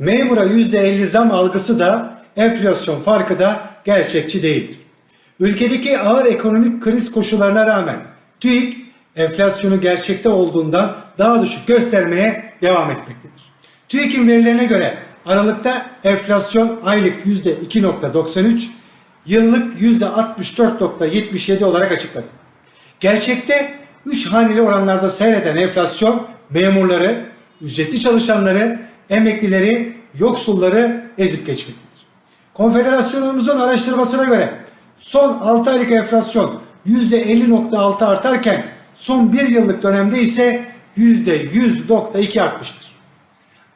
memura %50 zam algısı da enflasyon farkı da gerçekçi değildir. Ülkedeki ağır ekonomik kriz koşullarına rağmen TÜİK enflasyonu gerçekte olduğundan daha düşük göstermeye devam etmektedir. TÜİK'in verilerine göre Aralıkta enflasyon aylık %2.93, yıllık %64.77 olarak açıkladı. Gerçekte 3 haneli oranlarda seyreden enflasyon memurları, ücretli çalışanları, emeklileri, yoksulları ezip geçmektedir. Konfederasyonumuzun araştırmasına göre son 6 aylık enflasyon %50.6 artarken son 1 yıllık dönemde ise %100.2 artmıştır.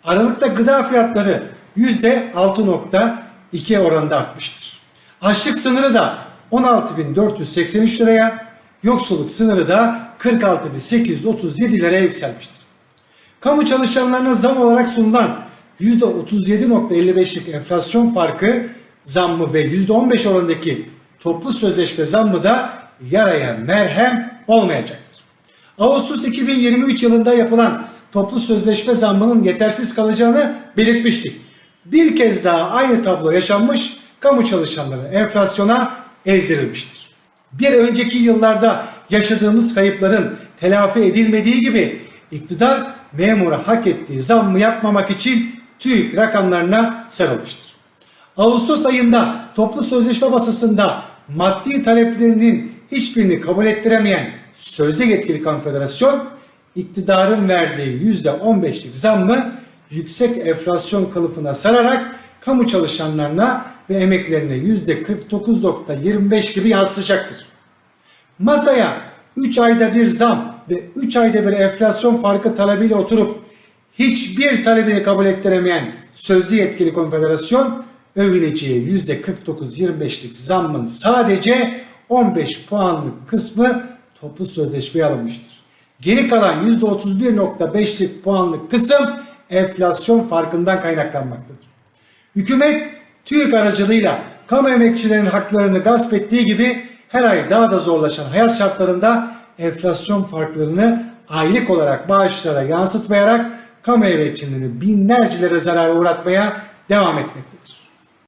Aralıkta gıda fiyatları %6.2 oranında artmıştır. Açlık sınırı da 16.483 liraya, yoksulluk sınırı da 46.837 liraya yükselmiştir. Kamu çalışanlarına zam olarak sunulan %37.55'lik enflasyon farkı zammı ve %15 oranındaki toplu sözleşme zammı da yaraya merhem olmayacaktır. Ağustos 2023 yılında yapılan toplu sözleşme zammının yetersiz kalacağını belirtmiştik. Bir kez daha aynı tablo yaşanmış, kamu çalışanları enflasyona ezdirilmiştir. Bir önceki yıllarda yaşadığımız kayıpların telafi edilmediği gibi iktidar memura hak ettiği zammı yapmamak için TÜİK rakamlarına sarılmıştır. Ağustos ayında toplu sözleşme basısında maddi taleplerinin hiçbirini kabul ettiremeyen sözde yetkili konfederasyon iktidarın verdiği %15'lik zammı yüksek enflasyon kılıfına sararak kamu çalışanlarına ve emeklerine %49.25 gibi yansıtacaktır. Masaya 3 ayda bir zam ve 3 ayda bir enflasyon farkı talebiyle oturup hiçbir talebini kabul ettiremeyen sözlü yetkili konfederasyon övüleceği %49-25'lik zammın sadece 15 puanlık kısmı toplu sözleşmeye alınmıştır. Geri kalan %31.5'lik puanlık kısım enflasyon farkından kaynaklanmaktadır. Hükümet TÜİK aracılığıyla kamu emekçilerinin haklarını gasp ettiği gibi her ay daha da zorlaşan hayat şartlarında enflasyon farklarını aylık olarak bağışlara yansıtmayarak kamu emekçilerini binlerce lira zarara uğratmaya devam etmektedir.